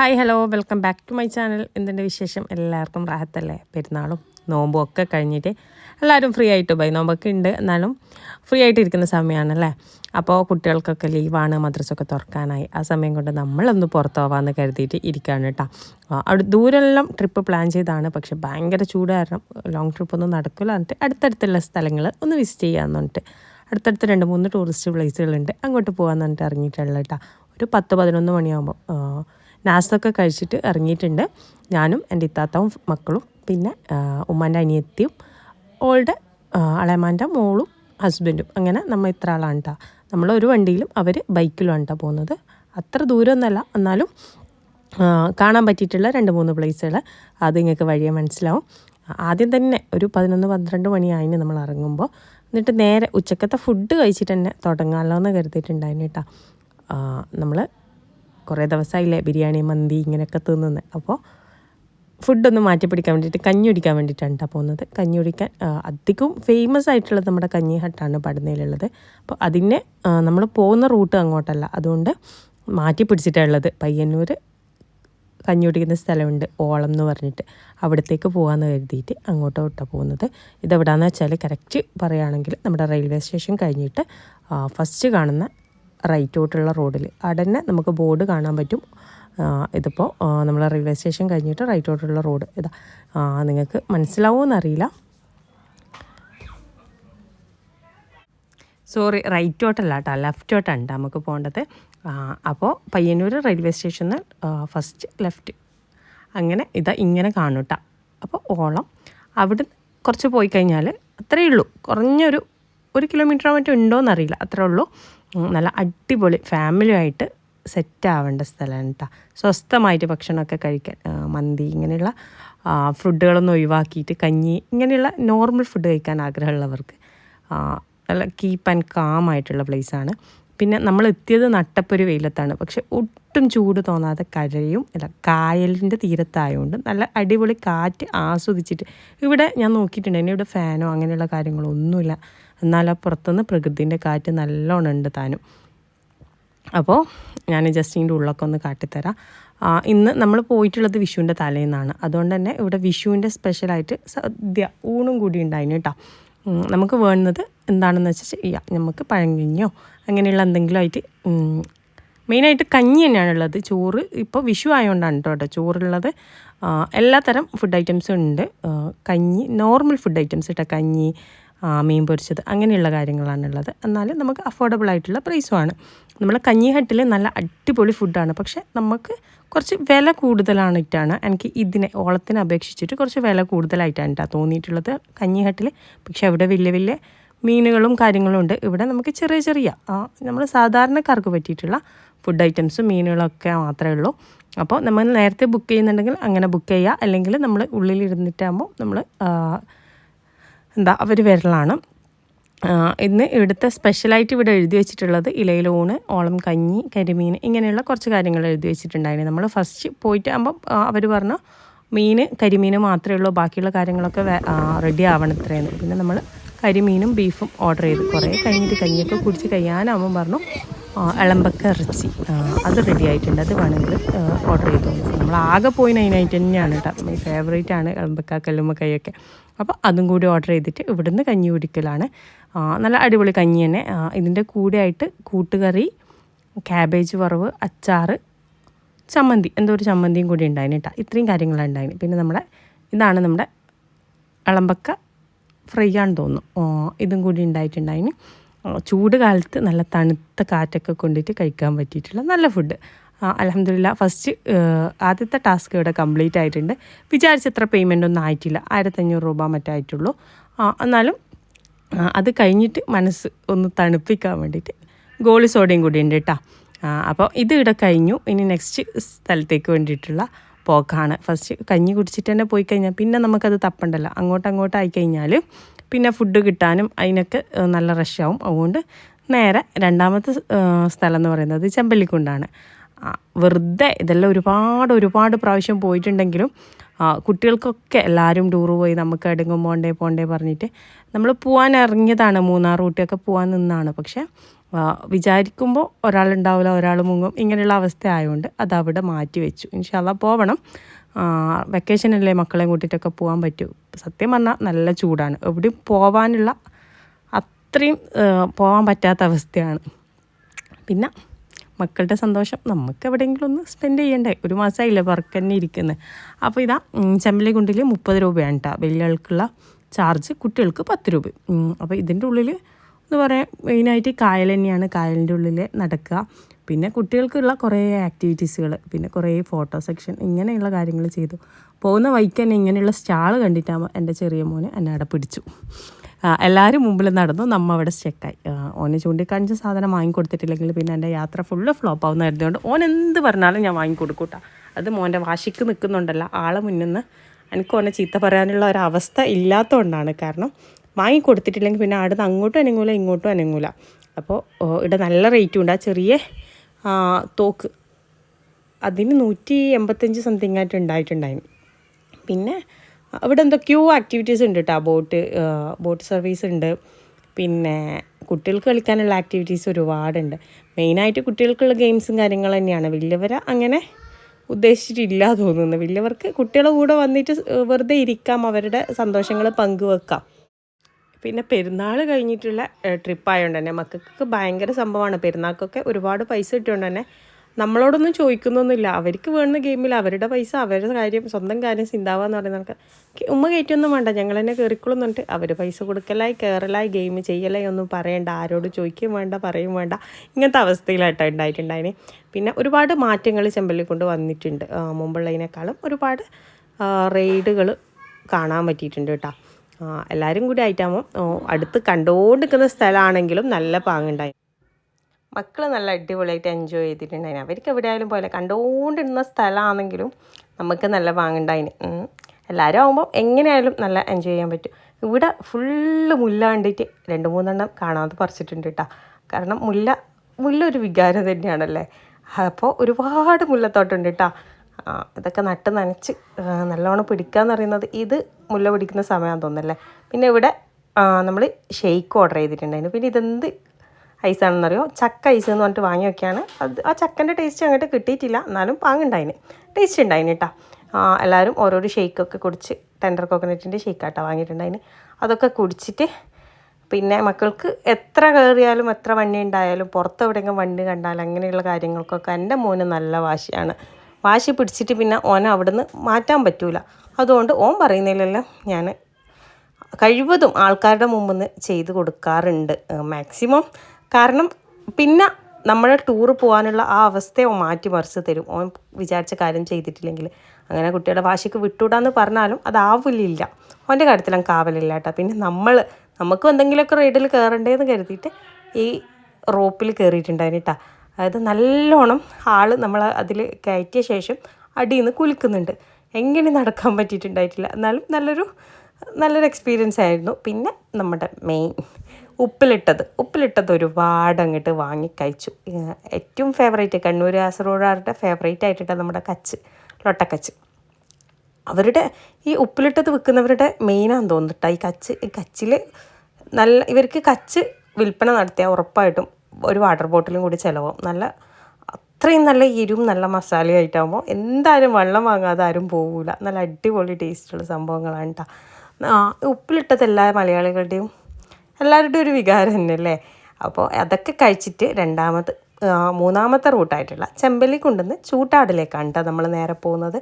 Hi hello welcome back to my channel. എന്തിന്റെ വിശേഷം? എല്ലാവർക്കും റാഹത്തല്ലേ? പെരുന്നാളും നോമ്പും ഒക്കെ കഴിഞ്ഞിട്ട് എല്ലാവരും ഫ്രീ ആയിട്ട് പോയി നോമ്പൊക്കെ ഉണ്ട്. എന്നാലും ഫ്രീ ആയിട്ട് ഇരിക്കുന്ന സമയമാണല്ലേ? അപ്പോൾ കുട്ടികൾക്കൊക്കെ ലീവാണ് മദ്രസൊക്കെ തുറക്കാനായി. ആ സമയം കൊണ്ട് നമ്മളൊന്ന് പുറത്ത് പോവാമെന്ന് കരുതിയിട്ട് ഇരിക്കുകയാണ് കേട്ടോ. അവിടെ ദൂരെല്ലാം ട്രിപ്പ് പ്ലാൻ ചെയ്താണ് പക്ഷെ ഭയങ്കര ചൂട് കാരണം ലോങ് ട്രിപ്പ് ഒന്നും നടക്കില്ല എന്നിട്ട് അടുത്തടുത്തുള്ള സ്ഥലങ്ങൾ ഒന്ന് വിസിറ്റ് ചെയ്യാമെന്ന് പറഞ്ഞിട്ട് അടുത്തടുത്ത് രണ്ട് മൂന്ന് ടൂറിസ്റ്റ് പ്ലേസുകളുണ്ട്. അങ്ങോട്ട് പോകാമെന്ന് പറഞ്ഞിട്ട് ഇറങ്ങിയിട്ടുള്ളത് കേട്ടോ. ഒരു പത്ത് പതിനൊന്ന് മണിയാകുമ്പോൾ നാസ്തൊക്കെ കഴിച്ചിട്ട് ഇറങ്ങിയിട്ടുണ്ട്. ഞാനും എന്റെ ഇത്താത്തവും മക്കളും പിന്നെ ഉമ്മാന്റെ അനിയത്തിയും ഓളുടെ അളയമാന്റെ മോളും ഹസ്ബൻഡും. അങ്ങനെ നമ്മൾ ഇത്ര ആളാണ് കേട്ടോ നമ്മൾ ഒരു വണ്ടിയിലും അവർ ബൈക്കിലുമാണ് കേട്ടോ പോകുന്നത്. അത്ര ദൂരമൊന്നുമല്ല. എന്നാലും കാണാൻ പറ്റിയിട്ടുള്ള രണ്ട് മൂന്ന് പ്ലേസുകൾ അത് നിങ്ങൾക്ക് വഴിയെ മനസ്സിലാവും. ആദ്യം തന്നെ ഒരു പതിനൊന്ന് പന്ത്രണ്ട് മണിയായിന് നമ്മൾ ഇറങ്ങുമ്പോൾ എന്നിട്ട് നേരെ ഉച്ചക്കത്തെ ഫുഡ് കഴിച്ചിട്ട് തന്നെ തുടങ്ങാമല്ലോ എന്ന് കരുതിയിട്ടുണ്ടായിരുന്നു കേട്ടോ നമ്മൾ കുറേ ദിവസമായില്ലേ ബിരിയാണി മന്തി ഇങ്ങനെയൊക്കെ തിന്നുന്നത് അപ്പോൾ ഫുഡൊന്ന് മാറ്റി പിടിക്കാൻ വേണ്ടിയിട്ട് കഞ്ഞി കുടിക്കാൻ വേണ്ടിയിട്ടാണ് കേട്ടോ പോകുന്നത്. കഞ്ഞി കുടിക്കാൻ അധികവും ഫേമസ് ആയിട്ടുള്ളത് നമ്മുടെ കഞ്ഞി ഹട്ടാണ് പടുന്നയിലുള്ളത് അപ്പോൾ അതിനെ നമ്മൾ പോകുന്ന റൂട്ട് അങ്ങോട്ടല്ല. അതുകൊണ്ട് മാറ്റി പിടിച്ചിട്ടുള്ളത് പയ്യന്നൂർ കഞ്ഞി കുടിക്കുന്ന സ്ഥലമുണ്ട് ഓളം എന്ന് പറഞ്ഞിട്ട്. അവിടത്തേക്ക് പോകാമെന്ന് കരുതിയിട്ട് അങ്ങോട്ടോട്ടാണ് പോകുന്നത്. ഇതെവിടാന്ന് വെച്ചാൽ കറക്റ്റ് പറയുകയാണെങ്കിൽ നമ്മുടെ റെയിൽവേ സ്റ്റേഷൻ കഴിഞ്ഞിട്ട് ഫസ്റ്റ് കാണുന്ന റൈറ്റോട്ടുള്ള റോഡിൽ അവിടെ തന്നെ നമുക്ക് ബോർഡ് കാണാൻ പറ്റും. ഇതിപ്പോൾ നമ്മൾ റെയിൽവേ സ്റ്റേഷൻ കഴിഞ്ഞിട്ട് റൈറ്റോട്ടുള്ള റോഡ്. ഇതാ നിങ്ങൾക്ക് മനസ്സിലാവുമെന്നറിയില്ല സോറി റൈറ്റോട്ടല്ല കേട്ടോ ലെഫ്റ്റോട്ടാണ് നമുക്ക് പോകേണ്ടത്. അപ്പോൾ പയ്യന്നൂർ റെയിൽവേ സ്റ്റേഷനിൽ ഫസ്റ്റ് ലെഫ്റ്റ്. അങ്ങനെ ഇതാ ഇങ്ങനെ കാണും കേട്ടോ അപ്പോൾ ഓളം. അവിടെ കുറച്ച് പോയി കഴിഞ്ഞാൽ അത്രയേ ഉള്ളൂ. കുറഞ്ഞൊരു ഒരു കിലോമീറ്റർ മറ്റോ ഉണ്ടോയെന്നറിയില്ല അത്രേ ഉള്ളൂ. നല്ല അടിപൊളി ഫാമിലിയായിട്ട് സെറ്റ് ആവേണ്ട സ്ഥലമാണ് കേട്ടോ സ്വസ്ഥമായിട്ട് ഭക്ഷണമൊക്കെ കഴിക്കാൻ മന്തി ഇങ്ങനെയുള്ള ഫുഡുകളൊന്നും ഒഴിവാക്കിയിട്ട് കഞ്ഞി ഇങ്ങനെയുള്ള നോർമൽ ഫുഡ് കഴിക്കാൻ ആഗ്രഹമുള്ളവർക്ക് നല്ല കീപ്പ് ആൻഡ് കാം ആയിട്ടുള്ള പ്ലേസാണ്. പിന്നെ നമ്മൾ എത്തിയത് നട്ടപ്പൊരു വെയിലത്താണ്. പക്ഷെ ഒട്ടും ചൂട് തോന്നാതെ കരയും. അല്ല കായലിന്റെ തീരത്തായതുകൊണ്ട് നല്ല അടിപൊളി കാറ്റ് ആസ്വദിച്ചിട്ട്. ഇവിടെ ഞാൻ നോക്കിയിട്ടുണ്ട്. എന്നെ ഇവിടെ ഫാനോ അങ്ങനെയുള്ള കാര്യങ്ങളൊന്നുമില്ല. എന്നാൽ ആ പുറത്തുനിന്ന് പ്രകൃതിന്റെ കാറ്റ് നല്ലോണം ഉണ്ട് താനും. അപ്പോൾ ഞാൻ ജസ്റ്റ് ഇതിന്റെ ഉള്ളൊക്കെ ഒന്ന് കാട്ടിത്തരാം. ഇന്ന് നമ്മൾ പോയിട്ടുള്ളത് വിഷുവിന്റെ തലേന്നാണ്. അതുകൊണ്ട് തന്നെ ഇവിടെ വിഷുവിന്റെ സ്പെഷ്യലായിട്ട് സദ്യ ഊണും കൂടി ഉണ്ടായിന് കേട്ടോ. നമുക്ക് വേണ്ടുന്നത് എന്താണെന്ന് വെച്ചാൽ ചെയ്യാം നമുക്ക് പഴങ്കഞ്ഞോ അങ്ങനെയുള്ള എന്തെങ്കിലും ആയിട്ട് മെയിനായിട്ട് കഞ്ഞി തന്നെയാണ് ഉള്ളത്. ചോറ് ഇപ്പോൾ വിഷു ആയതുകൊണ്ടാണ് കേട്ടോ ചോറുള്ളത് എല്ലാത്തരം ഫുഡ് ഐറ്റംസും ഉണ്ട്. കഞ്ഞി നോർമൽ ഫുഡ് ഐറ്റംസ് കേട്ടോ കഞ്ഞി മീൻ പൊരിച്ചത് അങ്ങനെയുള്ള കാര്യങ്ങളാണുള്ളത്. എന്നാലും നമുക്ക് അഫോർഡബിൾ ആയിട്ടുള്ള പ്രൈസുമാണ് നമ്മൾ കഞ്ഞിഹട്ടിൽ നല്ല അടിപൊളി ഫുഡാണ് പക്ഷേ നമുക്ക് കുറച്ച് വില കൂടുതലാണിട്ടാണ് എനിക്ക് ഇതിനെ ഓളത്തിനെ അപേക്ഷിച്ചിട്ട് കുറച്ച് വില കൂടുതലായിട്ടാണ് കേട്ടോ തോന്നിയിട്ടുള്ളത്. കഞ്ഞിഹട്ടിൽ പക്ഷെ അവിടെ വലിയ വലിയ മീനുകളും കാര്യങ്ങളും ഉണ്ട്. ഇവിടെ നമുക്ക് ചെറിയ ചെറിയ നമ്മൾ സാധാരണക്കാർക്ക് പറ്റിയിട്ടുള്ള ഫുഡ് ഐറ്റംസും മീനുകളൊക്കെ മാത്രമേ ഉള്ളൂ. അപ്പോൾ നമ്മൾ നേരത്തെ ബുക്ക് ചെയ്യുന്നുണ്ടെങ്കിൽ അങ്ങനെ ബുക്ക് ചെയ്യുക. അല്ലെങ്കിൽ നമ്മൾ ഉള്ളിലിരുന്നിട്ടാകുമ്പോൾ നമ്മൾ എന്താ അവർ വരലാണ്. ഇന്ന് ഇവിടുത്തെ സ്പെഷ്യലായിട്ട് ഇവിടെ എഴുതി വെച്ചിട്ടുള്ളത് ഇലയിലൂണ് ഓളം കഞ്ഞി കരിമീൻ ഇങ്ങനെയുള്ള കുറച്ച് കാര്യങ്ങൾ എഴുതി വെച്ചിട്ടുണ്ടായിരുന്നു. നമ്മൾ ഫസ്റ്റ് പോയിട്ട് ആകുമ്പോൾ അവർ പറഞ്ഞു മീൻ കരിമീൻ മാത്രമേ ഉള്ളൂ ബാക്കിയുള്ള കാര്യങ്ങളൊക്കെ റെഡി ആവണം ഇത്രയെന്ന് പിന്നെ നമ്മൾ കരിമീനും ബീഫും ഓർഡർ ചെയ്തു കുറേ കഴിഞ്ഞിട്ട് കഞ്ഞിയൊക്കെ കുടിച്ച് കഴിയാനാകുമ്പോൾ പറഞ്ഞു ഇളമ്പക്ക ഇറച്ചി. അത് റെഡി ആയിട്ടുണ്ട്. അത് വേണമെങ്കിൽ ഓർഡർ ചെയ്തു നമ്മൾ ആകെ പോയി അതിനായിട്ട് തന്നെയാണ് കേട്ടോ ഫേവറേറ്റ് ആണ് ഇളമ്പക്ക കല്ലുമ്മക്കൈയൊക്കെ അപ്പോൾ അതും കൂടി ഓർഡർ ചെയ്തിട്ട് ഇവിടുന്ന് കഞ്ഞി കുടിക്കലാണ്. നല്ല അടിപൊളി കഞ്ഞി തന്നെ. ഇതിന്റെ കൂടെയായിട്ട് കൂട്ടുകറി ക്യാബേജ് വറവ് അച്ചാറ് ചമ്മന്തി. എന്തോ ഒരു ചമ്മന്തിയും കൂടി ഉണ്ടായിന് കേട്ടോ ഇത്രയും കാര്യങ്ങളാണ് ഉണ്ടായിന്. പിന്നെ നമ്മുടെ ഇതാണ് നമ്മുടെ ഇളമ്പക്ക ഫ്രൈ ആണെന്ന് തോന്നുന്നു. ഇതും കൂടി ഉണ്ടായിട്ടുണ്ടായിന്. ചൂട് കാലത്ത് നല്ല തണുത്ത കാറ്റൊക്കെ കൊണ്ടിട്ട് കഴിക്കാൻ പറ്റിയിട്ടുള്ള നല്ല ഫുഡ് അലഹമില്ല ഫസ്റ്റ് ആദ്യത്തെ ടാസ്ക് ഇവിടെ കംപ്ലീറ്റ് ആയിട്ടുണ്ട്. വിചാരിച്ചത്ര പേയ്മെന്റ് ഒന്നും ആയിട്ടില്ല. ആയിരത്തഞ്ഞൂറ് രൂപ മറ്റായിട്ടുള്ളൂ എന്നാലും അത് കഴിഞ്ഞിട്ട് മനസ്സ് ഒന്ന് തണുപ്പിക്കാൻ വേണ്ടിയിട്ട് ഗോളി സോഡയും കൂടി ഉണ്ട് കേട്ടോ അപ്പോൾ ഇത് ഇവിടെ കഴിഞ്ഞു. ഇനി നെക്സ്റ്റ് സ്ഥലത്തേക്ക് വേണ്ടിയിട്ടുള്ള പോക്കാണ്. ഫസ്റ്റ് കഞ്ഞി കുടിച്ചിട്ട് തന്നെ പോയി കഴിഞ്ഞാൽ പിന്നെ നമുക്കത് തപ്പണ്ടല്ലോ. അങ്ങോട്ട് അങ്ങോട്ടായി കഴിഞ്ഞാൽ പിന്നെ ഫുഡ് കിട്ടാനും അതിനൊക്കെ നല്ല റഷാവും അതുകൊണ്ട് നേരെ രണ്ടാമത്തെ സ്ഥലം എന്ന് പറയുന്നത് ചെമ്പല്ലിക്കുണ്ടാണ്. വെറുതെ ഇതെല്ലാം ഒരുപാട് ഒരുപാട് പ്രാവശ്യം പോയിട്ടുണ്ടെങ്കിലും കുട്ടികൾക്കൊക്കെ എല്ലാവരും ടൂറ് പോയി നമുക്ക് എടുങ്ങും പോണ്ടേ പോണ്ടേ പറഞ്ഞിട്ട് നമ്മൾ പോകാൻ ഇറങ്ങിയതാണ്. മൂന്നാർ ഊട്ടിയൊക്കെ പോകാൻ നിന്നാണ്. പക്ഷേ വിചാരിക്കുമ്പോൾ ഒരാളുണ്ടാവില്ല ഒരാൾ മുങ്ങും ഇങ്ങനെയുള്ള അവസ്ഥ ആയതുകൊണ്ട് അത് അവിടെ മാറ്റി വെച്ചു. ഇൻഷാല്ല പോവണം. വെക്കേഷനല്ലേ മക്കളെയും കൂട്ടിയിട്ടൊക്കെ പോകാൻ പറ്റൂ. സത്യം പറഞ്ഞാൽ നല്ല ചൂടാണ്. എവിടെയും പോവാനുള്ള അത്രയും പോകാൻ പറ്റാത്ത അവസ്ഥയാണ്. പിന്നെ മക്കളുടെ സന്തോഷം. നമുക്ക് എവിടെയെങ്കിലും ഒന്ന് സ്പെൻഡ് ചെയ്യണ്ടേ? ഒരു മാസമായില്ലേ വർക്ക് തന്നെ ഇരിക്കുന്നത് അപ്പോൾ ഇതാ ചെമ്പലിക്കുണ്ടിൽ മുപ്പത് രൂപയാണ് കേട്ടോ വലിയ ആൾക്കുള്ള ചാർജ് കുട്ടികൾക്ക് പത്ത് രൂപ. അപ്പോൾ ഇതിന്റെ ഉള്ളിൽ എന്ന് പറയാൻ മെയിനായിട്ട് കായൽ തന്നെയാണ്. കായലിന്റെ ഉള്ളിൽ നടക്കുക. പിന്നെ കുട്ടികൾക്കുള്ള കുറേ ആക്ടിവിറ്റീസുകൾ പിന്നെ കുറേ ഫോട്ടോ സെക്ഷൻ ഇങ്ങനെയുള്ള കാര്യങ്ങൾ ചെയ്തു. പോകുന്ന വഴിക്ക് തന്നെ ഇങ്ങനെയുള്ള സ്റ്റാൾ കണ്ടിട്ടാകുമ്പോൾ എന്റെ ചെറിയ മോന് എന്നെ അവിടെ പിടിച്ചു. എല്ലാവരും മുമ്പിൽ നടന്നു. നമ്മ അവിടെ സ്റ്റെക്കായി ഓനെ ചൂണ്ടിക്കാണിച്ച സാധനം വാങ്ങിക്കൊടുത്തിട്ടില്ലെങ്കിൽ പിന്നെ എന്റെ യാത്ര ഫുള്ള് ഫ്ലോപ്പ് ആവുന്ന കരുതുകൊണ്ട് ഓൻ എന്ത് പറഞ്ഞാലും ഞാൻ വാങ്ങിക്കൊടുക്കൂട്ടാ. അത് മോന്റെ വാശിക്ക് നിൽക്കുന്നുണ്ടല്ല. ആളെ മുന്നിൽ നിന്ന് എനിക്ക് ഓനെ ചീത്ത പറയാനുള്ള ഒരവസ്ഥ ഇല്ലാത്തതുകൊണ്ടാണ് കാരണം വാങ്ങിക്കൊടുത്തിട്ടില്ലെങ്കിൽ പിന്നെ അവിടുന്ന് അങ്ങോട്ടും അനങ്ങൂല ഇങ്ങോട്ടും അനങ്ങൂല. അപ്പോൾ ഇവിടെ നല്ല റേറ്റും ഉണ്ട്. ആ ചെറിയ തോക്ക്. അതിന് നൂറ്റി എൺപത്തഞ്ച് സംതിങ് ആയിട്ട് ഉണ്ടായിട്ടുണ്ടായിരുന്നു. പിന്നെ അവിടെ എന്തൊക്കെയോ ആക്ടിവിറ്റീസ് ഉണ്ട് കേട്ടോ ബോട്ട് ബോട്ട് സർവീസ് ഉണ്ട്. പിന്നെ കുട്ടികൾക്ക് കളിക്കാനുള്ള ആക്ടിവിറ്റീസ് ഒരുപാടുണ്ട്. മെയിനായിട്ട് കുട്ടികൾക്കുള്ള ഗെയിംസും കാര്യങ്ങളും തന്നെയാണ്. വലിയവരെ അങ്ങനെ ഉദ്ദേശിച്ചിട്ടില്ല തോന്നുന്നു. വലിയവർക്ക് കുട്ടികളുടെ കൂടെ വന്നിട്ട് വെറുതെ ഇരിക്കാം. അവരുടെ സന്തോഷങ്ങൾ പങ്കുവെക്കാം. പിന്നെ പെരുന്നാൾ കഴിഞ്ഞിട്ടുള്ള ട്രിപ്പ് ആയതുകൊണ്ട് തന്നെ മക്കൾക്കൊക്കെ ഭയങ്കര സംഭവമാണ്. പെരുന്നാൾക്കൊക്കെ ഒരുപാട് പൈസ കിട്ടിയോണ്ട് തന്നെ നമ്മളോടൊന്നും ചോദിക്കുന്നൊന്നുമില്ല. അവർക്ക് വേണ്ട ഗെയിമിൽ അവരുടെ പൈസ അവരുടെ കാര്യം സ്വന്തം കാര്യം ചിന്താവാന്ന് പറയുന്ന കണക്ക് "കി- ഉമ്മ കയറ്റൊന്നും വേണ്ട. ഞങ്ങൾ തന്നെ കയറിക്കോളും എന്നിട്ട് അവർ പൈസ കൊടുക്കലായി കയറലായി ഗെയിം ചെയ്യലായി ഒന്നും പറയണ്ട. ആരോട് ചോദിക്കുകയും വേണ്ട പറയും വേണ്ട. ഇങ്ങനത്തെ അവസ്ഥയിലായിട്ടാണ് ഉണ്ടായിട്ടുണ്ടായിന് പിന്നെ ഒരുപാട് മാറ്റങ്ങൾ ചെമ്പല്ലി കൊണ്ട് വന്നിട്ടുണ്ട്. മുമ്പുള്ളതിനേക്കാളും ഒരുപാട് റെയ്ഡുകൾ കാണാൻ പറ്റിയിട്ടുണ്ട് കേട്ടോ. എല്ലാവരും കൂടി ആയിട്ടാകുമ്പോൾ അടുത്ത് കണ്ടുകൊണ്ടിരിക്കുന്ന സ്ഥലമാണെങ്കിലും നല്ല പാങ്ങുണ്ടായി. മക്കൾ നല്ല അടിപൊളിയായിട്ട് എൻജോയ് ചെയ്തിട്ടുണ്ടായിന്. അവർക്ക് എവിടെയായാലും പോലെ കണ്ടുകൊണ്ടിരുന്ന സ്ഥലമാണെങ്കിലും നമുക്ക് നല്ല പാങ്ങുണ്ടായിന്. എല്ലാവരും ആകുമ്പോൾ എങ്ങനെയായാലും നല്ല എൻജോയ് ചെയ്യാൻ പറ്റും. ഇവിടെ ഫുള്ള് മുല്ല കണ്ടിട്ട് രണ്ട് മൂന്നെണ്ണം കാണാതെ പറിച്ചിട്ടുണ്ട് കേട്ടോ കാരണം മുല്ല മുല്ല ഒരു വികാരം തന്നെയാണല്ലേ? അപ്പോൾ ഒരുപാട് മുല്ലത്തോട്ടുണ്ട് കേട്ടോ ഇതൊക്കെ നട്ട് നനച്ച് നല്ലോണം പിടിക്കാന്ന് പറയുന്നത് ഇത് മുല്ല പിടിക്കുന്ന സമയമാണെന്ന് തോന്നുന്നല്ലേ? പിന്നെ ഇവിടെ നമ്മൾ ഷെയ്ക്ക് ഓർഡർ ചെയ്തിട്ടുണ്ടായിരുന്നു. പിന്നെ ഇതെന്ത് ഐസാണെന്നറിയോ ചക്ക ഐസ് എന്ന് പറഞ്ഞിട്ട് വാങ്ങി വെക്കുകയാണ്. അത് ആ ചക്കന്റെ ടേസ്റ്റ് അങ്ങോട്ട് കിട്ടിയിട്ടില്ല. എന്നാലും പാങ്ങുണ്ടായിന്. ടേസ്റ്റ് ഉണ്ടായിന് കേട്ടോ എല്ലാവരും ഓരോരോ ഷെയ്ക്കൊക്കെ കുടിച്ച് ടെൻഡർ കോക്കനട്ടിന്റെ ഷെയ്ക്കാട്ടോ വാങ്ങിയിട്ടുണ്ടായിന്. അതൊക്കെ കുടിച്ചിട്ട് പിന്നെ മക്കൾക്ക് എത്ര കയറിയാലും എത്ര വണ്ടി ഉണ്ടായാലും പുറത്ത് എവിടെയെങ്കിലും വണ്ടി കണ്ടാൽ അങ്ങനെയുള്ള കാര്യങ്ങൾക്കൊക്കെ എന്റെ മോന് നല്ല വാശിയാണ്. വാശി പിടിച്ചിട്ട് പിന്നെ ഓനെ അവിടുന്ന് മാറ്റാൻ പറ്റൂല. അതുകൊണ്ട് ഓൻ പറയുന്നതിലെല്ലാം ഞാൻ കഴിവതും ആൾക്കാരുടെ മുമ്പിൽ നിന്ന് ചെയ്ത് കൊടുക്കാറുണ്ട് മാക്സിമം കാരണം പിന്നെ നമ്മളെ ടൂർ പോകാനുള്ള ആ അവസ്ഥയെ ഓൻ മാറ്റിമറിച്ച് തരും. ഓൻ വിചാരിച്ച കാര്യം ചെയ്തിട്ടില്ലെങ്കിൽ അങ്ങനെ കുട്ടിയുടെ വാശിക്ക് വിട്ടുവിടാന്ന് പറഞ്ഞാലും അതാവില്ല ഓന്റെ കാര്യത്തിൽ അങ്ങ് കാവലില്ല കേട്ടോ. പിന്നെ നമ്മൾ നമുക്കും എന്തെങ്കിലുമൊക്കെ റൈഡിൽ കയറണ്ടേന്ന് കരുതിയിട്ട് ഈ റോപ്പിൽ കയറിയിട്ടുണ്ടായിരുന്നു കേട്ടോ അതായത് നല്ലോണം ആൾ നമ്മൾ അതിൽ കയറ്റിയ ശേഷം അടിയിൽ നിന്ന് കുലുക്കുന്നുണ്ട്. എങ്ങനെ നടക്കാൻ പറ്റിയിട്ടുണ്ടായിട്ടില്ല. എന്നാലും നല്ലൊരു നല്ലൊരു എക്സ്പീരിയൻസ് ആയിരുന്നു. പിന്നെ നമ്മുടെ മെയിൻ ഉപ്പിലിട്ടത്. ഉപ്പിലിട്ടത് ഒരുപാട് അങ്ങോട്ട് വാങ്ങി കഴിച്ചു. ഏറ്റവും ഫേവറേറ്റ് കണ്ണൂർ കാസർഗോഡുകാരുടെ ഫേവറേറ്റ് ആയിട്ടാണ് നമ്മുടെ കച്ച് ലൊട്ടക്കച്ച്. അവരുടെ ഈ ഉപ്പിലിട്ടത് വിൽക്കുന്നവരുടെ മെയിനാന്ന് തോന്നിട്ടാ ഈ കച്ച് ഈ കച്ചിൽ നല്ല ഇവർക്ക് കച്ച് വിൽപ്പന നടത്തിയാൽ ഉറപ്പായിട്ടും ഒരു വാട്ടർ ബോട്ടിലും കൂടി ചിലവും നല്ല അത്രയും നല്ല എരിവും നല്ല മസാലയായിട്ടാകുമ്പോൾ എന്തായാലും വെള്ളം വാങ്ങാതെ ആരും പോകില്ല നല്ല അടിപൊളി ടേസ്റ്റുള്ള സംഭവങ്ങളാണ് കേട്ടോ ഉപ്പിലിട്ടത് എല്ലാ മലയാളികളുടെയും എല്ലാവരുടെയും ഒരു വികാരം തന്നെയല്ലേ? അപ്പോൾ അതൊക്കെ കഴിച്ചിട്ട് രണ്ടാമത് മൂന്നാമത്തെ റൂട്ടായിട്ടുള്ള ചെമ്പലി കൊണ്ടുവന്ന് ചൂട്ടാടിലേക്കാണ് കേട്ടോ നമ്മൾ നേരെ പോകുന്നത്.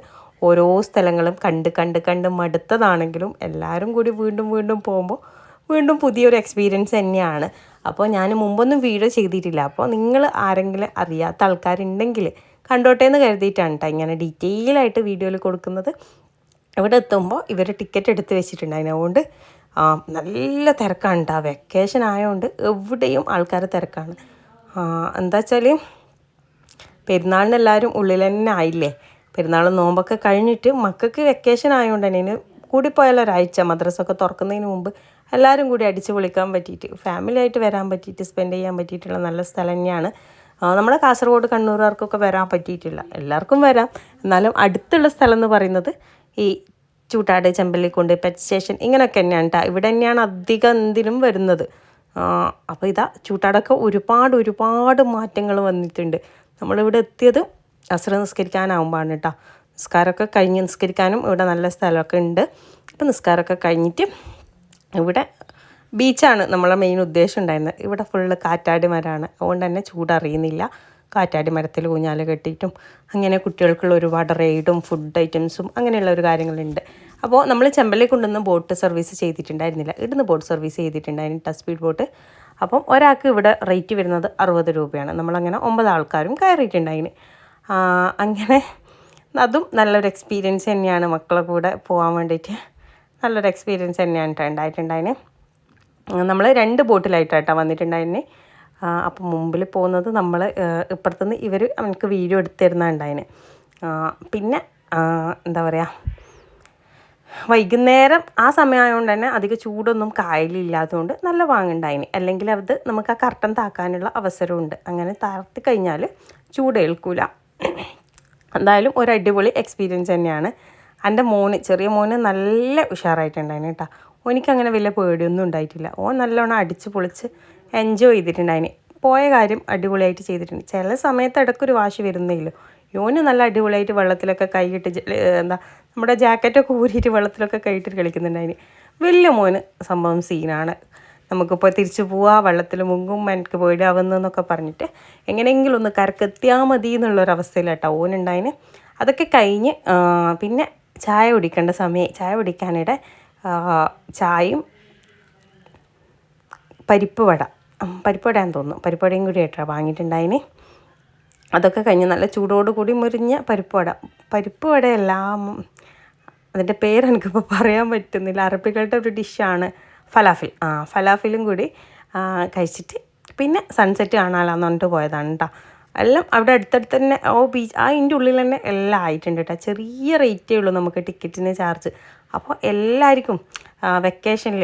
ഓരോ സ്ഥലങ്ങളും കണ്ട് കണ്ട് കണ്ട് മടുത്തതാണെങ്കിലും എല്ലാവരും കൂടി വീണ്ടും വീണ്ടും പോകുമ്പോൾ വീണ്ടും പുതിയൊരു എക്സ്പീരിയൻസ് തന്നെയാണ്. അപ്പോൾ ഞാൻ മുമ്പൊന്നും വീഡിയോ ചെയ്തിട്ടില്ല. അപ്പോൾ നിങ്ങൾ ആരെങ്കിലും അറിയാത്ത ആൾക്കാരുണ്ടെങ്കിൽ കണ്ടോട്ടെ എന്ന് കരുതിയിട്ടാണ് കേട്ടോ ഇങ്ങനെ ഡീറ്റെയിൽ ആയിട്ട് വീഡിയോയിൽ കൊടുക്കുന്നത്. ഇവിടെ എത്തുമ്പോൾ ഇവർ ടിക്കറ്റ് എടുത്ത് വെച്ചിട്ടുണ്ട്. ആ, നല്ല തിരക്കാണ് കേട്ടോ വെക്കേഷൻ ആയതുകൊണ്ട് എവിടെയും ആൾക്കാർ തിരക്കാണ്. എന്താ വെച്ചാൽ പെരുന്നാളിന് എല്ലാവരും ഉള്ളിൽ തന്നെ ആയില്ലേ? പെരുന്നാൾ നോമ്പൊക്കെ കഴിഞ്ഞിട്ട് മക്കൾക്ക് വെക്കേഷൻ ആയതുകൊണ്ട് തന്നെ കൂടിപ്പോയാൽ ഒരാഴ്ച. മദ്രസൊക്കെ തുറക്കുന്നതിന് മുമ്പ് എല്ലാവരും കൂടി അടിച്ച് പൊളിക്കാൻ പറ്റിയിട്ട് ഫാമിലി ആയിട്ട് വരാൻ പറ്റിയിട്ട് സ്പെൻഡ് ചെയ്യാൻ പറ്റിയിട്ടുള്ള നല്ല സ്ഥലം തന്നെയാണ്. നമ്മുടെ കാസർഗോഡ് കണ്ണൂരുകാർക്കൊക്കെ വരാൻ പറ്റിയിട്ടില്ല. എല്ലാവർക്കും വരാം. എന്നാലും അടുത്തുള്ള സ്ഥലം എന്ന് പറയുന്നത് ഈ ചൂട്ടാട് ചെമ്പല്ലിക്കുണ്ട് പെറ്റ് സ്റ്റേഷൻ ഇങ്ങനെയൊക്കെ തന്നെയാണ് കേട്ടോ ഇവിടെ തന്നെയാണ് അധികം എന്തിനും വരുന്നത്. അപ്പോൾ ഇതാ ചൂട്ടാടൊക്കെ ഒരുപാട് ഒരുപാട് മാറ്റങ്ങൾ വന്നിട്ടുണ്ട്. നമ്മളിവിടെ എത്തിയത് അസുര നിസ്കരിക്കാനാവുമ്പോഴാണ് കേട്ടോ നിസ്കാരമൊക്കെ കഴിഞ്ഞ് നിസ്കരിക്കാനും ഇവിടെ നല്ല സ്ഥലമൊക്കെ ഉണ്ട്. അപ്പോൾ നിസ്കാരമൊക്കെ കഴിഞ്ഞിട്ട് ഇവിടെ ബീച്ചാണ് നമ്മളെ മെയിൻ ഉദ്ദേശം ഉണ്ടായിരുന്നത്. ഇവിടെ ഫുള്ള് കാറ്റാടി മരമാണ് അതുകൊണ്ട് തന്നെ ചൂടറിയുന്നില്ല. കാറ്റാടി മരത്തിൽ ഊഞ്ഞാൽ കെട്ടിയിട്ടും അങ്ങനെ കുട്ടികൾക്കുള്ള ഒരുപാട് റൈഡും ഫുഡ് ഐറ്റംസും അങ്ങനെയുള്ള ഒരു കാര്യങ്ങളുണ്ട്. അപ്പോൾ നമ്മൾ ചെമ്പലിൽ കൊണ്ടുവന്ന് ബോട്ട് സർവീസ് ചെയ്തിട്ടുണ്ടായിരുന്നില്ല. ഇവിടുന്ന് ബോട്ട് സർവീസ് ചെയ്തിട്ടുണ്ടായിരുന്നു ടച്ച് സ്പീഡ് ബോട്ട് അപ്പം ഒരാൾക്ക് ഇവിടെ റേറ്റ് വരുന്നത് അറുപത് രൂപയാണ്. നമ്മളങ്ങനെ ഒമ്പത് ആൾക്കാരും കയറിയിട്ടുണ്ടായിന്. അങ്ങനെ അതും നല്ലൊരു എക്സ്പീരിയൻസ് തന്നെയാണ് മക്കളെ കൂടെ പോകാൻ വേണ്ടിയിട്ട്. നല്ലൊരു എക്സ്പീരിയൻസ് തന്നെയാണ് കേട്ടോ ഉണ്ടായിട്ടുണ്ടായിന് നമ്മൾ രണ്ട് ബോട്ടിലായിട്ടാണ് വന്നിട്ടുണ്ടായിരുന്നേ. അപ്പം മുമ്പിൽ പോകുന്നത് നമ്മൾ ഇപ്പുറത്തുനിന്ന് ഇവർ അവനക്ക് വീഡിയോ എടുത്തു തരുന്നുണ്ടായിന് പിന്നെ എന്താ പറയുക വൈകുന്നേരം ആ സമയമായതുകൊണ്ട് തന്നെ അധികം ചൂടൊന്നും കായലില്ലാത്തതുകൊണ്ട് നല്ല വാങ്ങുണ്ടായിന്. അല്ലെങ്കിൽ അത് നമുക്ക് ആ കർട്ടൻ താക്കാനുള്ള അവസരമുണ്ട് അങ്ങനെ താർത്തി കഴിഞ്ഞാൽ ചൂടേൽക്കൂല. എന്തായാലും ഒരു അടിപൊളി എക്സ്പീരിയൻസ് തന്നെയാണ്. എന്റെ മോന് ചെറിയ മോന് നല്ല ഉഷാറായിട്ടുണ്ടായിന് കേട്ടോ. എനിക്കങ്ങനെ വലിയ പേടിയൊന്നും ഉണ്ടായിട്ടില്ല. ഓ നല്ലോണം അടിച്ച് പൊളിച്ച് എൻജോയ് ചെയ്തിട്ടുണ്ടായിന്. പോയ കാര്യം അടിപൊളിയായിട്ട് ചെയ്തിട്ടുണ്ട്. ചില സമയത്ത് ഇടയ്ക്കൊരു വാശി വരുന്നേയില്ലോ. യോന് നല്ല അടിപൊളിയായിട്ട് വെള്ളത്തിലൊക്കെ കൈയിട്ട് എന്താ നമ്മുടെ ജാക്കറ്റൊക്കെ ഊരിയിട്ട് വെള്ളത്തിലൊക്കെ കൈയിട്ട് കളിക്കുന്നുണ്ടായിന്. വലിയ മോന് സംഭവം സീനാണ് നമുക്കിപ്പോൾ തിരിച്ചു പോവാ വെള്ളത്തിൽ മുങ്ങും എനിക്ക് പേടിയാവുന്നതെന്നൊക്കെ പറഞ്ഞിട്ട് എങ്ങനെയെങ്കിലും ഒന്ന് കരക്കെത്തിയാൽ മതി എന്നുള്ളൊരവസ്ഥയിലാട്ടോ ഓനുണ്ടായിന്. അതൊക്കെ കഴിഞ്ഞ് പിന്നെ ചായ കുടിക്കേണ്ട സമയം ചായ കുടിക്കാനിടെ ചായയും പരിപ്പ് വട. പരിപ്പ് വടയാന്ന് തോന്നുന്നു. പരിപ്പ് വടയും കൂടി ആയിട്ടാണ് വാങ്ങിയിട്ടുണ്ടായിന്. അതൊക്കെ കഴിഞ്ഞ് നല്ല ചൂടോട് കൂടി മുരിഞ്ഞ പരിപ്പ് വട. പരിപ്പ് അതിന്റെ പേര് എനിക്കിപ്പോൾ പറയാൻ പറ്റുന്നില്ല. അറബികളുടെ ഒരു ഡിഷാണ് ഫലാഫിൽ. ആ ഫലാഫിലും കൂടി കഴിച്ചിട്ട് പിന്നെ സൺസെറ്റ് കാണാലാന്ന് പറഞ്ഞിട്ട് പോയതാണ് കേട്ടോ എല്ലാം അവിടെ അടുത്തടുത്ത് തന്നെ ഓ ബീച്ച് ആ അതിന്റെ ഉള്ളിൽ തന്നെ എല്ലാം ആയിട്ടുണ്ട് കേട്ടോ. ചെറിയ റേറ്റേ ഉള്ളൂ നമുക്ക് ടിക്കറ്റിന് ചാർജ് അപ്പോൾ എല്ലാവർക്കും വെക്കേഷനിൽ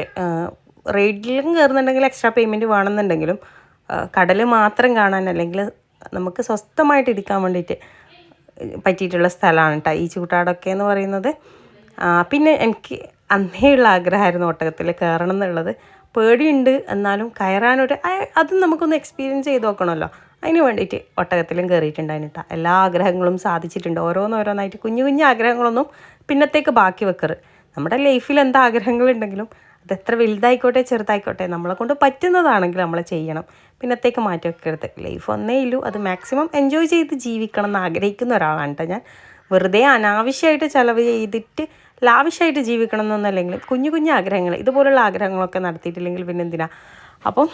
റേഡിലും കയറുന്നുണ്ടെങ്കിൽ എക്സ്ട്രാ പേയ്മെന്റ് വേണമെന്നുണ്ടെങ്കിലും കടൽ മാത്രം കാണാൻ അല്ലെങ്കിൽ നമുക്ക് സ്വസ്ഥമായിട്ട് ഇരിക്കാൻ വേണ്ടിയിട്ട് പറ്റിയിട്ടുള്ള സ്ഥലമാണ് കേട്ടോ. ഈ ചൂട്ടാടൊക്കെ എന്ന് പറയുന്നത്. പിന്നെ എനിക്ക് അന്നേയുള്ള ആഗ്രഹമായിരുന്നു ഓട്ടകത്തിൽ കയറണം എന്നുള്ളത്. പേടിയുണ്ട് എന്നാലും കയറാനൊരു അതും നമുക്കൊന്ന് എക്സ്പീരിയൻസ് ചെയ്ത് നോക്കണമല്ലോ. അതിന് വേണ്ടിയിട്ട് ഒട്ടകത്തിലും കയറിയിട്ടുണ്ടായിരുന്നു കേട്ടോ എല്ലാ ആഗ്രഹങ്ങളും സാധിച്ചിട്ടുണ്ട്. ഓരോന്നോരോന്നായിട്ട് കുഞ്ഞു കുഞ്ഞു ആഗ്രഹങ്ങളൊന്നും പിന്നത്തേക്ക് ബാക്കി വെക്കറ് നമ്മുടെ ലൈഫിൽ എന്താ ആഗ്രഹങ്ങളുണ്ടെങ്കിലും അതെത്ര വലുതായിക്കോട്ടെ ചെറുതായിക്കോട്ടെ നമ്മളെ കൊണ്ട് പറ്റുന്നതാണെങ്കിൽ നമ്മൾ ചെയ്യണം. പിന്നത്തേക്ക് മാറ്റി വെക്കരുത്. ലൈഫ് ഒന്നേ ഇല്ലൂ. അത് മാക്സിമം എൻജോയ് ചെയ്ത് ജീവിക്കണം എന്ന് ആഗ്രഹിക്കുന്ന ഒരാളാണ് കേട്ടോ ഞാൻ. വെറുതെ അനാവശ്യമായിട്ട് ചിലവ് ചെയ്തിട്ട് ലാവിഷായിട്ട് ജീവിക്കണം എന്നൊന്നല്ലെങ്കിലും കുഞ്ഞു കുഞ്ഞു ആഗ്രഹങ്ങൾ ഇതുപോലുള്ള ആഗ്രഹങ്ങളൊക്കെ നടത്തിയിട്ടില്ലെങ്കിൽ പിന്നെന്തിനാ? അപ്പം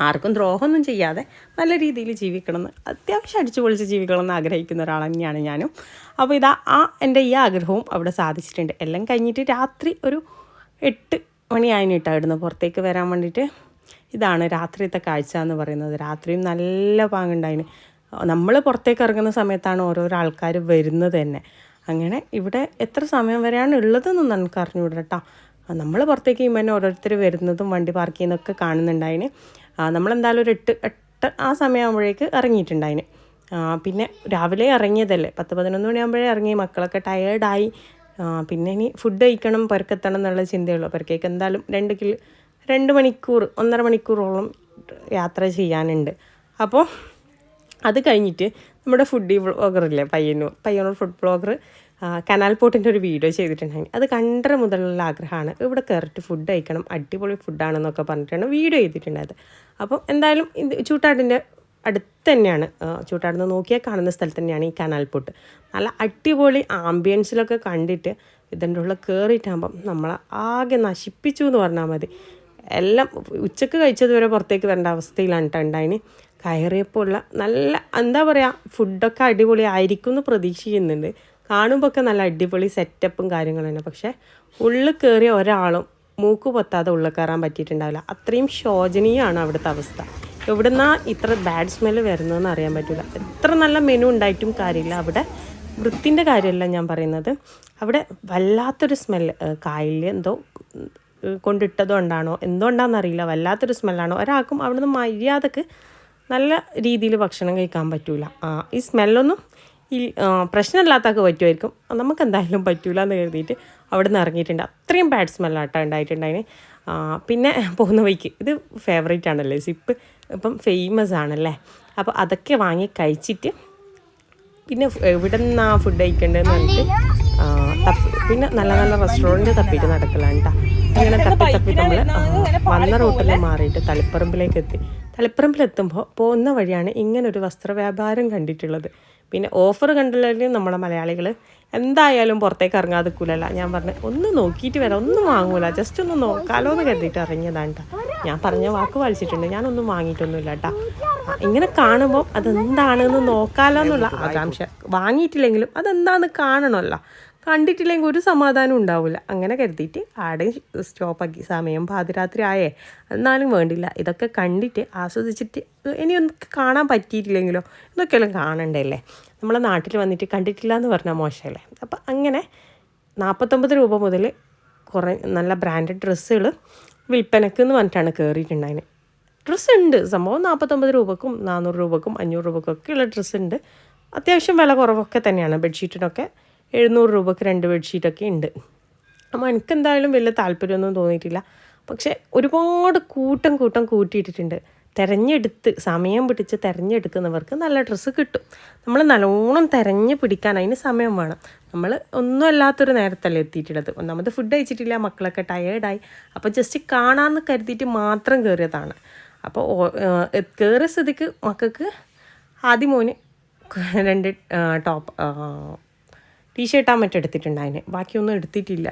ആർക്കും ദ്രോഹമൊന്നും ചെയ്യാതെ നല്ല രീതിയിൽ ജീവിക്കണമെന്ന് അത്യാവശ്യം അടിച്ചു പൊളിച്ച് ജീവിക്കണമെന്ന് ആഗ്രഹിക്കുന്ന ഒരാൾ തന്നെയാണ് ഞാനും. അപ്പോൾ ഇതാ ആ എന്റെ ഈ ആഗ്രഹവും അവിടെ സാധിച്ചിട്ടുണ്ട്. എല്ലാം കഴിഞ്ഞിട്ട് രാത്രി ഒരു എട്ട് മണിയായിന് ഇവിടുന്ന് പുറത്തേക്ക് വരാൻ വേണ്ടിയിട്ട്. ഇതാണ് രാത്രിയത്തെ കാഴ്ച എന്ന് പറയുന്നത്. രാത്രിയും നല്ല പാങ്ങുണ്ടായിന്. നമ്മൾ പുറത്തേക്ക് ഇറങ്ങുന്ന സമയത്താണ് ഓരോരോ ആൾക്കാർ വരുന്നത് തന്നെ. അങ്ങനെ ഇവിടെ എത്ര സമയം വരെയാണ് ഉള്ളതെന്നൊന്നും നമുക്ക് അറിഞ്ഞുകൂടാ നമ്മൾ പുറത്തേക്ക് ചെയ്യുമ്പോൾ തന്നെ ഓരോരുത്തർ വരുന്നതും വണ്ടി പാർക്ക് ചെയ്യുന്നതൊക്കെ കാണുന്നുണ്ടായിന്. നമ്മളെന്തായാലും ഒരു എട്ട് എട്ട് ആ സമയമാകുമ്പോഴേക്ക് ഇറങ്ങിയിട്ടുണ്ടായിന്. പിന്നെ രാവിലെ ഇറങ്ങിയതല്ലേ പത്ത് പതിനൊന്ന് മണിയാകുമ്പോഴേ ഇറങ്ങി മക്കളൊക്കെ ടയേർഡായി പിന്നെ ഇനി ഫുഡ് കഴിക്കണം പുരക്കെത്തണം എന്നുള്ള ചിന്തയുള്ളൂ. പുരക്കേക്ക് എന്തായാലും രണ്ട് കിലോ രണ്ട് മണിക്കൂർ ഒന്നര മണിക്കൂറോളം യാത്ര ചെയ്യാനുണ്ട്. അപ്പോൾ അത് കഴിഞ്ഞിട്ട് നമ്മുടെ ഫുഡ് വ്ളോഗറില്ലേ പയ്യന്നൂർ പയ്യന്നൂർ ഫുഡ് ബ്ലോഗർ കനാൽ പോട്ടിന്റെ ഒരു വീഡിയോ ചെയ്തിട്ടുണ്ടായിരുന്നു അത് കണ്ടര മുതലുള്ള ആഗ്രഹമാണ്. ഇവിടെ കയറിയിട്ട് ഫുഡ് കഴിക്കണം അടിപൊളി ഫുഡാണെന്നൊക്കെ പറഞ്ഞിട്ടാണ് വീഡിയോ ചെയ്തിട്ടുണ്ടായത്. അപ്പോൾ എന്തായാലും ഇത് ചൂട്ടാടിന്റെ അടുത്ത് തന്നെയാണ്. ചൂട്ടാടുന്ന് നോക്കിയാൽ കാണുന്ന സ്ഥലത്ത് തന്നെയാണ് ഈ കനാൽ പോട്ട് നല്ല അടിപൊളി ആംബിയൻസിലൊക്കെ കണ്ടിട്ട് ഇതിന്റെ ഉള്ളിൽ കയറിയിട്ടാകുമ്പം നമ്മളെ ആകെ നശിപ്പിച്ചു എന്ന് പറഞ്ഞാൽ മതി. എല്ലാം ഉച്ചയ്ക്ക് കഴിച്ചത് വരെ പുറത്തേക്ക് വരേണ്ട അവസ്ഥയിലാണ് ഉണ്ടായിന്. കയറിയപ്പോൾ ഉള്ള നല്ല എന്താ പറയുക ഫുഡൊക്കെ അടിപൊളി ആയിരിക്കും എന്ന് പ്രതീക്ഷിക്കുന്നുണ്ട്. കാണുമ്പോൾ ഒക്കെ നല്ല അടിപൊളി സെറ്റപ്പും കാര്യങ്ങളും തന്നെ. പക്ഷേ ഉള്ളിൽ കയറിയ ഒരാളും മൂക്ക് പൊത്താതെ ഉള്ളിൽ കയറാൻ പറ്റിയിട്ടുണ്ടാവില്ല. അത്രയും ശോചനീയമാണ് അവിടുത്തെ അവസ്ഥ. എവിടുന്നാ ഇത്ര ബാഡ് സ്മെല്ല് വരുന്നതെന്ന് അറിയാൻ പറ്റില്ല. എത്ര നല്ല മെനു ഉണ്ടായിട്ടും കാര്യമില്ല. അവിടെ വൃത്തിന്റെ കാര്യമല്ല ഞാൻ പറയുന്നത്. അവിടെ വല്ലാത്തൊരു സ്മെല്ല് കായലിൽ എന്തോ കൊണ്ടിട്ടത് കൊണ്ടാണോ എന്തുകൊണ്ടാണെന്നറിയില്ല വല്ലാത്തൊരു സ്മെല്ലാണോ ഒരാൾക്കും അവിടുന്ന് മര്യാദയ്ക്ക് നല്ല രീതിയിൽ ഭക്ഷണം കഴിക്കാൻ പറ്റില്ല ഈ സ്മെല്ലൊന്നും ഈ പ്രശ്നമില്ലാത്തൊക്കെ പറ്റുമായിരിക്കും. നമുക്ക് എന്തായാലും പറ്റൂല എന്ന് കരുതിയിട്ട് അവിടെ നിന്ന് ഇറങ്ങിയിട്ടുണ്ട്. അത്രയും ബാഡ് സ്മെല്ലാട്ടോ ഉണ്ടായിട്ടുണ്ടായിന്. പിന്നെ പോകുന്ന വഴിക്ക് ഇത് ഫേവറേറ്റ് ആണല്ലേ സിപ്പ് ഇപ്പം ഫേമസ് ആണല്ലേ. അപ്പോൾ അതൊക്കെ വാങ്ങി കഴിച്ചിട്ട് പിന്നെ എവിടെ നിന്നാ ഫുഡ് കഴിക്കേണ്ടതെന്ന് പറഞ്ഞിട്ട് തപ്പി പിന്നെ നല്ല നല്ല റെസ്റ്റോറന്റ് തപ്പിയിട്ട് നടക്കലാണ് കേട്ടോ ഇങ്ങനെ തപ്പി തപ്പി നമ്മൾ വന്ന റൂട്ടിൽ മാറിയിട്ട് തളിപ്പറമ്പിലേക്ക് എത്തി. തളിപ്പറമ്പിലെത്തുമ്പോൾ പോകുന്ന വഴിയാണ് ഇങ്ങനൊരു വസ്ത്ര വ്യാപാരം കണ്ടിട്ടുള്ളത്. പിന്നെ ഓഫർ കണ്ടില്ലെങ്കിൽ നമ്മുടെ മലയാളികൾ എന്തായാലും പുറത്തേക്ക് ഇറങ്ങാതെ കൂലല്ല ഞാൻ പറഞ്ഞു ഒന്ന് നോക്കിയിട്ട് വരാം ഒന്നും വാങ്ങൂല ജസ്റ്റ് ഒന്ന് നോക്കാലോ എന്ന് കരുതിയിട്ട് ഇറങ്ങിയതാണ് കേട്ടോ ഞാൻ പറഞ്ഞ വാക്ക് വലിച്ചിട്ടുണ്ട് ഞാനൊന്നും വാങ്ങിയിട്ടൊന്നുമില്ല കേട്ടോ ഇങ്ങനെ കാണുമ്പോൾ അതെന്താണെന്ന് നോക്കാലോ എന്നുള്ള ആകാംക്ഷ. വാങ്ങിയിട്ടില്ലെങ്കിലും അതെന്താണെന്ന് കാണണമല്ലോ കണ്ടിട്ടില്ലെങ്കിൽ ഒരു സമാധാനം ഉണ്ടാവില്ല അങ്ങനെ കരുതിയിട്ട് ആടെ സ്റ്റോപ്പാക്കി. സമയം പാതിരാത്രി ആയേ. എന്നാലും വേണ്ടില്ല. ഇതൊക്കെ കണ്ടിട്ട് ആസ്വദിച്ചിട്ട് ഇനി ഇനിയൊന്നും കാണാൻ പറ്റിയിട്ടില്ലെങ്കിലോ? ഇതൊക്കെയെല്ലാം കാണണ്ടല്ലേ? നമ്മളെ നാട്ടിൽ വന്നിട്ട് കണ്ടിട്ടില്ല എന്ന് പറഞ്ഞാൽ മോശമല്ലേ? അപ്പം അങ്ങനെ നാൽപ്പത്തൊമ്പത് രൂപ മുതൽ കുറേ നല്ല ബ്രാൻഡഡ് ഡ്രസ്സുകൾ വിൽപ്പനക്ക് എന്ന് പറഞ്ഞിട്ടാണ് കയറിയിട്ടുണ്ടായിന് ഡ്രസ്സ് ഉണ്ട്. സംഭവം നാൽപ്പത്തൊമ്പത് രൂപക്കും നാനൂറ് രൂപക്കും അഞ്ഞൂറ് രൂപക്കും ഒക്കെ ഉള്ള ഡ്രസ്സ് ഉണ്ട്. അത്യാവശ്യം വില കുറവൊക്കെ തന്നെയാണ്. ബെഡ്ഷീറ്റിനൊക്കെ എഴുന്നൂറ് രൂപക്ക് രണ്ട് ബെഡ്ഷീറ്റൊക്കെ ഉണ്ട്. അപ്പോൾ എനിക്ക് എന്തായാലും വലിയ താല്പര്യമൊന്നും തോന്നിയിട്ടില്ല. പക്ഷേ ഒരുപാട് കൂട്ടം കൂട്ടം കൂട്ടിയിട്ടിട്ടുണ്ട്. തിരഞ്ഞെടുത്ത് സമയം പിടിച്ച് തിരഞ്ഞെടുക്കുന്നവർക്ക് നല്ല ഡ്രസ്സ് കിട്ടും. നമ്മൾ നല്ലോണം തിരഞ്ഞ് പിടിക്കാൻ അതിന് സമയം വേണം. നമ്മൾ ഒന്നും അല്ലാത്തൊരു നേരത്തല്ലേ എത്തിയിട്ടുള്ളത്. ഒന്നാമത് ഫുഡ് കഴിച്ചിട്ടില്ല മക്കളൊക്കെ ടയേർഡായി അപ്പോൾ ജസ്റ്റ് കാണാമെന്ന് കരുതിയിട്ട് മാത്രം കയറിയതാണ് അപ്പോൾ കയറിയ സ്ഥിതിക്ക് മക്കൾക്ക് ആദ്യം മോന് രണ്ട് ടോപ്പ് ടീഷർട്ടാ മറ്റും എടുത്തിട്ടുണ്ടായിന്. ബാക്കിയൊന്നും എടുത്തിട്ടില്ല.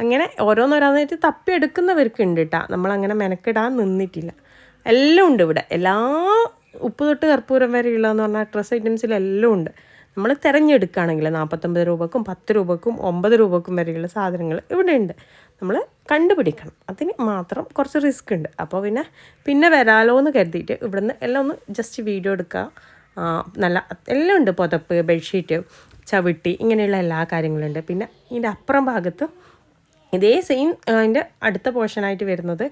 അങ്ങനെ ഓരോന്നോരോന്നായിട്ട് തപ്പി എടുക്കുന്നവർക്ക് ഉണ്ട് കേട്ടോ നമ്മളങ്ങനെ മെനക്കെടാൻ നിന്നിട്ടില്ല. എല്ലാം ഉണ്ട് ഇവിടെ. എല്ലാ ഉപ്പ് തൊട്ട് കർപ്പൂരം വരെയുള്ളതെന്ന് പറഞ്ഞാൽ ഡ്രസ്സ് ഐറ്റംസിലെല്ലാം ഉണ്ട്. നമ്മൾ തിരഞ്ഞെടുക്കുകയാണെങ്കിൽ നാൽപ്പത്തൊമ്പത് രൂപക്കും പത്ത് രൂപക്കും ഒമ്പത് രൂപക്കും വരെയുള്ള സാധനങ്ങൾ ഇവിടെ ഉണ്ട്. നമ്മൾ കണ്ടുപിടിക്കണം. അതിന് മാത്രം കുറച്ച് റിസ്ക് ഉണ്ട്. അപ്പോൾ പിന്നെ പിന്നെ വരാലോ എന്ന് കരുതിയിട്ട് ഇവിടുന്ന് എല്ലാം ഒന്ന് ജസ്റ്റ് വീഡിയോ എടുക്കുക. നല്ല എല്ലാം ഉണ്ട്. പുതപ്പ് ബെഡ്ഷീറ്റ് ചവിട്ടി ഇങ്ങനെയുള്ള എല്ലാ കാര്യങ്ങളുണ്ട് പിന്നെ ഇതിന്റെ അപ്പുറം ഭാഗത്ത് ഇതേ സെയിം അതിന്റെ അടുത്ത പോർഷനായിട്ട് വരുന്നത്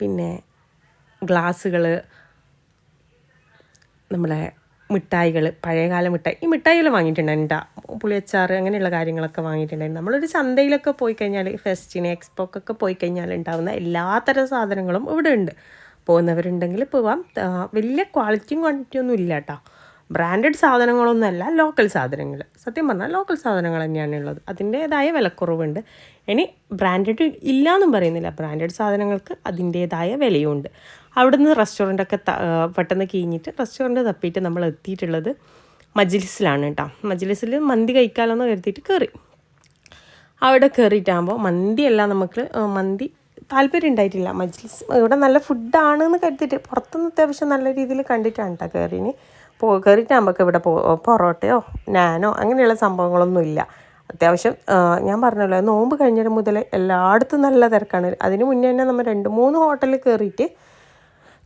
പിന്നെ ഗ്ലാസ്സുകൾ നമ്മളെ മിഠായികൾ പഴയകാല മിഠായി. ഈ മിഠായികൾ വാങ്ങിയിട്ടുണ്ടായിരുന്നു കേട്ടോ പുളിയച്ചാറ് അങ്ങനെയുള്ള കാര്യങ്ങളൊക്കെ വാങ്ങിയിട്ടുണ്ടായിരുന്നു. നമ്മളൊരു ചന്തയിലൊക്കെ പോയി കഴിഞ്ഞാൽ ഫെസ്റ്റിന് എക്സ്പോക്കൊക്കെ പോയി കഴിഞ്ഞാൽ ഉണ്ടാകുന്ന എല്ലാത്തരം സാധനങ്ങളും ഇവിടെ ഉണ്ട് പോകുന്നവരുണ്ടെങ്കിൽ പോവാം. വലിയ ക്വാളിറ്റിയും ക്വാണ്ടിറ്റിയും ഒന്നും ഇല്ല കേട്ടോ ബ്രാൻഡഡ് സാധനങ്ങളൊന്നുമല്ല ലോക്കൽ സാധനങ്ങൾ സത്യം പറഞ്ഞാൽ ലോക്കൽ സാധനങ്ങൾ തന്നെയാണ് ഉള്ളത്. അതിന്റേതായ വിലക്കുറവുണ്ട്. ഇനി ബ്രാൻഡഡ് ഇല്ല എന്നും പറയുന്നില്ല. ബ്രാൻഡഡ് സാധനങ്ങൾക്ക് അതിന്റേതായ വിലയുണ്ട്. അവിടുന്ന് റെസ്റ്റോറന്റൊക്കെ പെട്ടെന്ന് കീഞ്ഞിട്ട് റെസ്റ്റോറന്റ് തപ്പിയിട്ട് നമ്മൾ എത്തിയിട്ടുള്ളത് മജ്ലിസിലാണ് കേട്ടോ. മജ്ലിസിൽ മന്തി കഴിക്കാമെന്ന് കരുതിയിട്ട് കയറി അവിടെ കയറിയിട്ടാകുമ്പോൾ മന്തിയല്ല നമുക്ക് മന്തി താല്പര്യം ഉണ്ടായിട്ടില്ല. മജ്ലിസ് ഇവിടെ നല്ല ഫുഡാണെന്ന് കരുതിയിട്ട് പുറത്തുനിന്ന് അത്യാവശ്യം നല്ല രീതിയിൽ കണ്ടിട്ടാണ് കേട്ടോ കയറിന് പോ കയറിയിട്ടാകുമ്പോൾ ഇവിടെ പൊറോട്ടയോ നാനോ അങ്ങനെയുള്ള സംഭവങ്ങളൊന്നും ഇല്ല അത്യാവശ്യം ഞാൻ പറഞ്ഞല്ലോ നോമ്പ് കഴിഞ്ഞിട്ട് മുതൽ എല്ലായിടത്തും നല്ല തിരക്കാണ്. അതിന് മുന്നേ തന്നെ നമ്മൾ രണ്ട് മൂന്ന് ഹോട്ടലിൽ കയറിയിട്ട്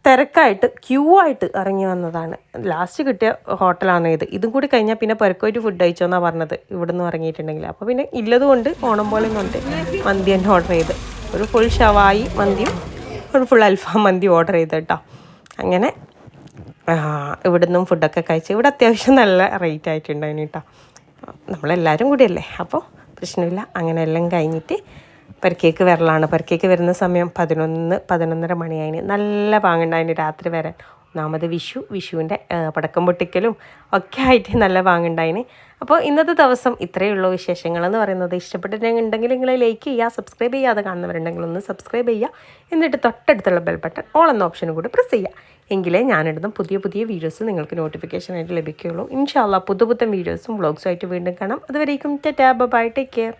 തിരക്കായിട്ട് ക്യൂ ആയിട്ട് ഇറങ്ങി വന്നതാണ്. ലാസ്റ്റ് കിട്ടിയ ഹോട്ടലാണ് ഇത്. ഇതും കൂടി കഴിഞ്ഞാൽ പിന്നെ പുരക്കോയിട്ട് ഫുഡ് കഴിച്ചോന്നാണ് പറഞ്ഞത്. ഇവിടുന്ന് ഇറങ്ങിയിട്ടുണ്ടെങ്കിൽ. അപ്പോൾ പിന്നെ ഇല്ലതുകൊണ്ട് ഓണം പോലെ കൊണ്ട് മന്തി തന്നെ ഓർഡർ ചെയ്ത്. ഒരു ഫുൾ ഷവായി മന്തിയും ഒരു ഫുൾ അൽഫാം മന്തി ഓർഡർ ചെയ്ത് കേട്ടോ. അങ്ങനെ ആ, ഇവിടുന്നും ഫുഡൊക്കെ കഴിച്ച് ഇവിടെ അത്യാവശ്യം നല്ല റേറ്റ് ആയിട്ടുണ്ടായിന് കേട്ടോ നമ്മളെല്ലാവരും കൂടിയല്ലേ? അപ്പോൾ പ്രശ്നമില്ല. അങ്ങനെ എല്ലാം കഴിഞ്ഞിട്ട് പരക്കേക്ക് വരലാണ്. പരക്കേക്ക് വരുന്ന സമയം പതിനൊന്ന് പതിനൊന്നര മണിയായിന്. നല്ല പാങ്ങുണ്ടായിന് രാത്രി വരാൻ. ഒന്നാമത് വിഷു വിഷുവിന്റെ പടക്കം പൊട്ടിക്കലും ഒക്കെ ആയിട്ട് നല്ല പാങ്ങുണ്ടായിന് അപ്പോൾ ഇന്നത്തെ ദിവസം ഇത്രയേ ഉള്ളൂ വിശേഷങ്ങൾ എന്ന് പറയുന്നത്. ഇഷ്ടപ്പെട്ടിട്ടുണ്ടെങ്കിൽ നിങ്ങൾ ലൈക്ക് ചെയ്യുക സബ്സ്ക്രൈബ് ചെയ്യാതെ കാണുന്നവരുണ്ടെങ്കിൽ ഒന്ന് സബ്സ്ക്രൈബ് ചെയ്യുക. എന്നിട്ട് തൊട്ടടുത്തുള്ള ബെൽ ബട്ടൺ ഓൾ എന്ന ഓപ്ഷനും കൂടി പ്രസ് ചെയ്യുക. എങ്കിലേ ഞാനിടുന്ന പുതിയ പുതിയ വീഡിയോസ് നിങ്ങൾക്ക് നോട്ടിഫിക്കേഷൻ ആയിട്ട് ലഭിക്കുകയുള്ളൂ. ഇൻഷാല്ല പുതു പുത്തൻ വീഡിയോസും വ്ളോഗ്സും ആയിട്ട് വീണ്ടും കാണാം. അതുവരേക്കും ടാബ് ബൈ ടേക്ക് കെയർ